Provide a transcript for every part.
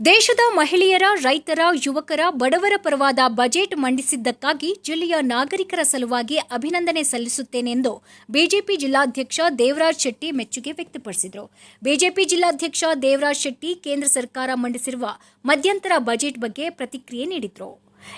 ದೇಶದ ಮಹಿಳೆಯರ, ರೈತರ, ಯುವಕರ, ಬಡವರ ಪರವಾದ ಬಜೆಟ್ ಮಂಡಿಸಿದ್ದಕ್ಕಾಗಿ ಜಿಲ್ಲೆಯ ನಾಗರಿಕರ ಸಲುವಾಗಿ ಅಭಿನಂದನೆ ಸಲ್ಲಿಸುತ್ತೇನೆ ಎಂದು ಬಿಜೆಪಿ ಜಿಲ್ಲಾಧ್ಯಕ್ಷ ದೇವರಾಜ್ ಶೆಟ್ಟಿ ಮೆಚ್ಚುಗೆ ವ್ಯಕ್ತಪಡಿಸಿದರು. ಬಿಜೆಪಿ ಜಿಲ್ಲಾಧ್ಯಕ್ಷ ದೇವರಾಜ್ ಶೆಟ್ಟಿ ಕೇಂದ್ರ ಸರ್ಕಾರ ಮಂಡಿಸಿರುವ ಮಧ್ಯಂತರ ಬಜೆಟ್ ಬಗ್ಗೆ ಪ್ರತಿಕ್ರಿಯೆ ನೀಡಿದರು.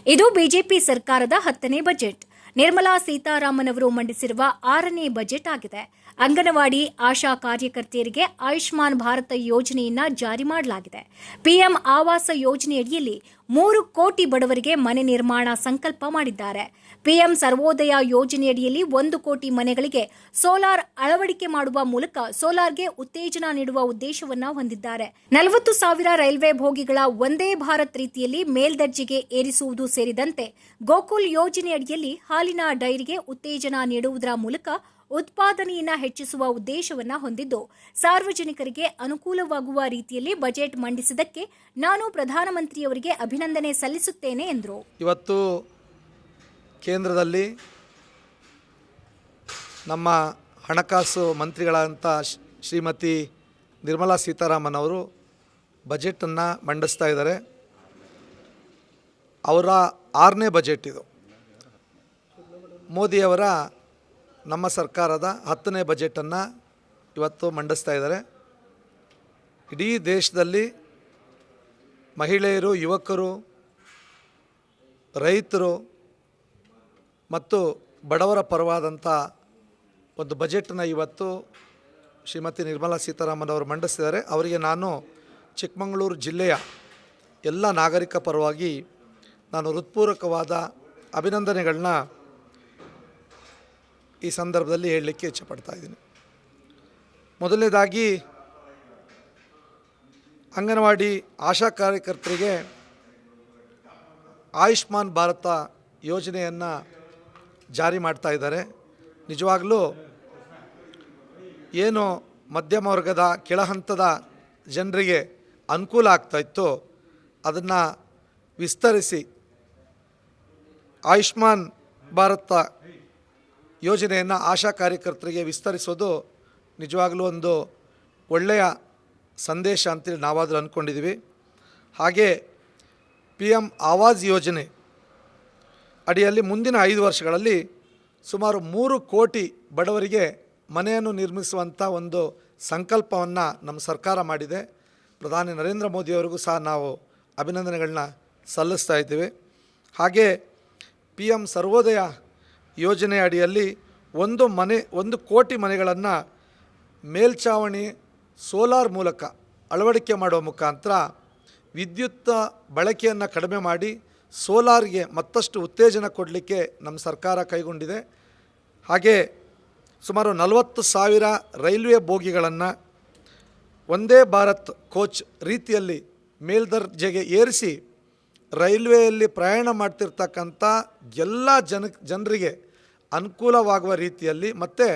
ಇದು ಬಿಜೆಪಿ ಸರ್ಕಾರದ ಹತ್ತನೇ ಬಜೆಟ್. ನಿರ್ಮಲಾ ಸೀತಾರಾಮನ್ ಅವರು ಮಂಡಿಸಿರುವ ಆರನೇ ಬಜೆಟ್ ಆಗಿದೆ. ಅಂಗನವಾಡಿ ಆಶಾ ಕಾರ್ಯಕರ್ತೆಯರಿಗೆ ಆಯುಷ್ಮಾನ್ ಭಾರತ ಯೋಜನೆಯನ್ನ ಜಾರಿ ಮಾಡಲಾಗಿದೆ. ಪಿಎಂ ಆವಾಸ ಯೋಜನೆಯಡಿಯಲ್ಲಿ ಮೂರು ಕೋಟಿ ಬಡವರಿಗೆ ಮನೆ ನಿರ್ಮಾಣ ಸಂಕಲ್ಪ ಮಾಡಿದ್ದಾರೆ. ಪಿಎಂ ಸರ್ವೋದಯ ಯೋಜನೆಯಡಿಯಲ್ಲಿ ಒಂದು ಕೋಟಿ ಮನೆಗಳಿಗೆ ಸೋಲಾರ್ ಅಳವಡಿಕೆ ಮಾಡುವ ಮೂಲಕ ಸೋಲಾರ್ಗೆ ಉತ್ತೇಜನ ನೀಡುವ ಉದ್ದೇಶವನ್ನು ಹೊಂದಿದ್ದಾರೆ. ನಲವತ್ತು ಸಾವಿರ ರೈಲ್ವೆ ಭೋಗಿಗಳ ಒಂದೇ ಭಾರತ್ ರೀತಿಯಲ್ಲಿ ಮೇಲ್ದರ್ಜೆಗೆ ಏರಿಸುವುದು ಸೇರಿದಂತೆ ಗೋಕುಲ್ ಯೋಜನೆಯಡಿಯಲ್ಲಿ ಹಾಲಿನ ಡೈರಿಗೆ ಉತ್ತೇಜನ ನೀಡುವುದರ ಮೂಲಕ ಉತ್ಪಾದನೆಯನ್ನ ಹೆಚ್ಚಿಸುವ ಉದ್ದೇಶವನ್ನು ಹೊಂದಿದ್ದು ಸಾರ್ವಜನಿಕರಿಗೆ ಅನುಕೂಲವಾಗುವ ರೀತಿಯಲ್ಲಿ ಬಜೆಟ್ ಮಂಡಿಸಿದ್ದಕ್ಕೆ ನಾನು ಪ್ರಧಾನಮಂತ್ರಿಯವರಿಗೆ ಅಭಿನಂದನೆ ಸಲ್ಲಿಸುತ್ತೇನೆ ಎಂದರು. ಇವತ್ತು ಕೇಂದ್ರದಲ್ಲಿ ನಮ್ಮ ಹಣಕಾಸು ಮಂತ್ರಿಗಳಾದಂಥ ಶ್ರೀಮತಿ ನಿರ್ಮಲಾ ಸೀತಾರಾಮನ್ ಅವರು ಬಜೆಟನ್ನು ಮಂಡಿಸ್ತಾ ಇದ್ದಾರೆ. ಅವರ ಆರನೇ ಬಜೆಟ್ ಇದು. ಮೋದಿಯವರ ನಮ್ಮ ಸರ್ಕಾರದ ಹತ್ತನೇ ಬಜೆಟನ್ನು ಇವತ್ತು ಮಂಡಿಸ್ತಾ ಇದ್ದಾರೆ. ಇಡೀ ದೇಶದಲ್ಲಿ ಮಹಿಳೆಯರು, ಯುವಕರು, ರೈತರು ಮತ್ತು ಬಡವರ ಪರವಾದಂಥ ಒಂದು ಬಜೆಟನ್ನು ಇವತ್ತು ಶ್ರೀಮತಿ ನಿರ್ಮಲಾ ಸೀತಾರಾಮನ್ ಅವರು ಮಂಡಿಸಿದ್ದಾರೆ ಅವರಿಗೆ ನಾನು ಚಿಕ್ಕಮಗಳೂರು ಜಿಲ್ಲೆಯ ಎಲ್ಲ ನಾಗರಿಕ ಪರವಾಗಿ ನಾನು ಹೃತ್ಪೂರ್ವಕವಾದ ಅಭಿನಂದನೆಗಳನ್ನ ಈ ಸಂದರ್ಭದಲ್ಲಿ ಹೇಳಲಿಕ್ಕೆ ಇಚ್ಛಪಡ್ತಾ ಇದ್ದೀನಿ. ಮೊದಲನೇದಾಗಿ, ಅಂಗನವಾಡಿ ಆಶಾ ಕಾರ್ಯಕರ್ತರಿಗೆ ಆಯುಷ್ಮಾನ್ ಭಾರತ ಯೋಜನೆಯನ್ನು ಜಾರಿ ಮಾಡ್ತಾ ಇದ್ದಾರೆ. ನಿಜವಾಗಲೂ ಏನು ಮಧ್ಯಮ ವರ್ಗದ ಕೆಳಹಂತದ ಜನರಿಗೆ ಅನುಕೂಲ ಆಗ್ತಾಯಿತ್ತು ಅದನ್ನು ವಿಸ್ತರಿಸಿ ಆಯುಷ್ಮಾನ್ ಭಾರತ ಯೋಜನೆಯನ್ನು ಆಶಾ ಕಾರ್ಯಕರ್ತರಿಗೆ ವಿಸ್ತರಿಸೋದು ನಿಜವಾಗಲೂ ಒಂದು ಒಳ್ಳೆಯ ಸಂದೇಶ ಅಂತೇಳಿ ನಾವಾದರೂ ಅಂದ್ಕೊಂಡಿದ್ದೀವಿ ಹಾಗೆ ಪಿ ಎಂ ಆವಾಜ್ ಯೋಜನೆ ಅಡಿಯಲ್ಲಿ ಮುಂದಿನ ಐದು ವರ್ಷಗಳಲ್ಲಿ ಸುಮಾರು ಮೂರು ಕೋಟಿ ಬಡವರಿಗೆ ಮನೆಯನ್ನು ನಿರ್ಮಿಸುವಂಥ ಒಂದು ಸಂಕಲ್ಪವನ್ನು ನಮ್ಮ ಸರ್ಕಾರ ಮಾಡಿದೆ. ಪ್ರಧಾನಿ ನರೇಂದ್ರ ಮೋದಿಯವರಿಗೂ ಸಹ ನಾವು ಅಭಿನಂದನೆಗಳನ್ನ ಸಲ್ಲಿಸ್ತಾ ಇದ್ದೇವೆ. ಹಾಗೆ ಪಿ ಎಂ ಸರ್ವೋದಯ ಯೋಜನೆ ಅಡಿಯಲ್ಲಿ ಒಂದು ಮನೆ, ಒಂದು ಕೋಟಿ ಮನೆಗಳನ್ನು ಮೇಲ್ಛಾವಣಿ ಸೋಲಾರ್ ಮೂಲಕ ಅಳವಡಿಕೆ ಮಾಡುವ ಮುಖಾಂತರ ವಿದ್ಯುತ್ ಬಳಕೆಯನ್ನು ಕಡಿಮೆ ಮಾಡಿ ಸೋಲಾರ್ಗೆ ಮತ್ತಷ್ಟು ಉತ್ತೇಜನ ಕೊಡಲಿಕ್ಕೆ ನಮ್ಮ ಸರ್ಕಾರ ಕೈಗೊಂಡಿದೆ. ಹಾಗೆ ಸುಮಾರು ನಲವತ್ತು ಸಾವಿರ ರೈಲ್ವೆ ಬೋಗಿಗಳನ್ನು ಒಂದೇ ಭಾರತ್ ಕೋಚ್ ರೀತಿಯಲ್ಲಿ ಮೇಲ್ದರ್ಜೆಗೆ ಏರಿಸಿ ರೈಲ್ವೆಯಲ್ಲಿ ಪ್ರಯಾಣ ಮಾಡ್ತಿರ್ತಕ್ಕಂಥ ಎಲ್ಲ ಜನ, ಜನರಿಗೆ ಅನುಕೂಲವಾಗುವ ರೀತಿಯಲ್ಲಿ ಮತ್ತು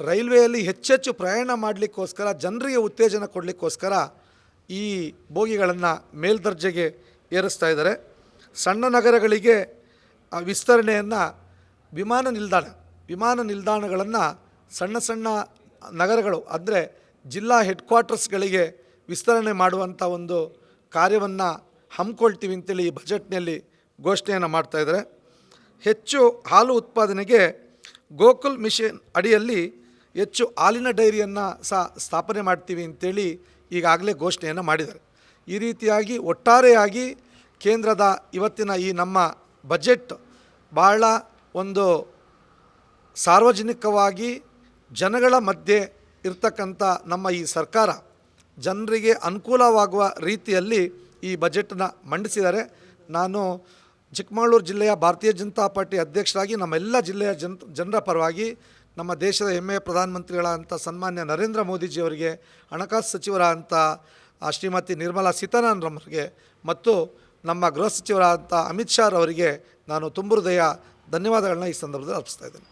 ರೈಲ್ವೆಯಲ್ಲಿ ಹೆಚ್ಚೆಚ್ಚು ಪ್ರಯಾಣ ಮಾಡಲಿಕ್ಕೋಸ್ಕರ, ಜನರಿಗೆ ಉತ್ತೇಜನ ಕೊಡಲಿಕ್ಕೋಸ್ಕರ ಈ ಬೋಗಿಗಳನ್ನು ಮೇಲ್ದರ್ಜೆಗೆ ಏರಿಸ್ತಾ ಇದ್ದಾರೆ. ಸಣ್ಣ ನಗರಗಳಿಗೆ ವಿಸ್ತರಣೆಯನ್ನು ವಿಮಾನ ನಿಲ್ದಾಣ, ವಿಮಾನ ನಿಲ್ದಾಣಗಳನ್ನು ಸಣ್ಣ ಸಣ್ಣ ನಗರಗಳು, ಅಂದರೆ ಜಿಲ್ಲಾ ಹೆಡ್ ಕ್ವಾರ್ಟರ್ಸ್ಗಳಿಗೆ ವಿಸ್ತರಣೆ ಮಾಡುವಂಥ ಒಂದು ಕಾರ್ಯವನ್ನು ಹಮ್ಮಿಕೊಳ್ತೀವಿ ಅಂತೇಳಿ ಈ ಬಜೆಟ್ನಲ್ಲಿ ಘೋಷಣೆಯನ್ನು ಮಾಡ್ತಾಯಿದ್ದಾರೆ ಹೆಚ್ಚು ಹಾಲು ಉತ್ಪಾದನೆಗೆ ಗೋಕುಲ್ ಮಿಷನ್ ಅಡಿಯಲ್ಲಿ ಹೆಚ್ಚು ಹಾಲಿನ ಡೈರಿಯನ್ನು ಸಹ ಸ್ಥಾಪನೆ ಮಾಡ್ತೀವಿ ಅಂತೇಳಿ ಈಗಾಗಲೇ ಘೋಷಣೆಯನ್ನು ಮಾಡಿದ್ದಾರೆ. ಈ ರೀತಿಯಾಗಿ ಒಟ್ಟಾರೆಯಾಗಿ ಕೇಂದ್ರದ ಇವತ್ತಿನ ಈ ನಮ್ಮ ಬಜೆಟ್ ಬಹಳ ಒಂದು ಸಾರ್ವಜನಿಕವಾಗಿ ಜನಗಳ ಮಧ್ಯೆ ಇರ್ತಕ್ಕಂಥ ನಮ್ಮ ಈ ಸರ್ಕಾರ ಜನರಿಗೆ ಅನುಕೂಲವಾಗುವ ರೀತಿಯಲ್ಲಿ ಈ ಬಜೆಟ್ನ ಮಂಡಿಸಿದ್ದಾರೆ. ನಾನು ಚಿಕ್ಕಮಗಳೂರು ಜಿಲ್ಲೆಯ ಭಾರತೀಯ ಜನತಾ ಪಾರ್ಟಿ ಅಧ್ಯಕ್ಷರಾಗಿ ನಮ್ಮೆಲ್ಲ ಜಿಲ್ಲೆಯ ಜನ ಜನರ ಪರವಾಗಿ ನಮ್ಮ ದೇಶದ ಹೆಮ್ಮೆಯ ಪ್ರಧಾನಮಂತ್ರಿಗಳಂಥ ಸನ್ಮಾನ್ಯ ನರೇಂದ್ರ ಮೋದಿಜಿಯವರಿಗೆ ಹಣಕಾಸು ಸಚಿವರಾದಂಥ ಆ, ಶ್ರೀಮತಿ ನಿರ್ಮಲಾ ಸೀತಾರಾಮನ್ರವರಿಗೆ ಮತ್ತು ನಮ್ಮ ಗೃಹ ಸಚಿವರಾದಂಥ ಅಮಿತ್ ಶಾ ಅವರಿಗೆ ನಾನು ತುಂಬ ಹೃದಯ ಧನ್ಯವಾದಗಳನ್ನ ಈ ಸಂದರ್ಭದಲ್ಲಿ ಅರ್ಪಿಸ್ತಾ ಇದ್ದೇನೆ.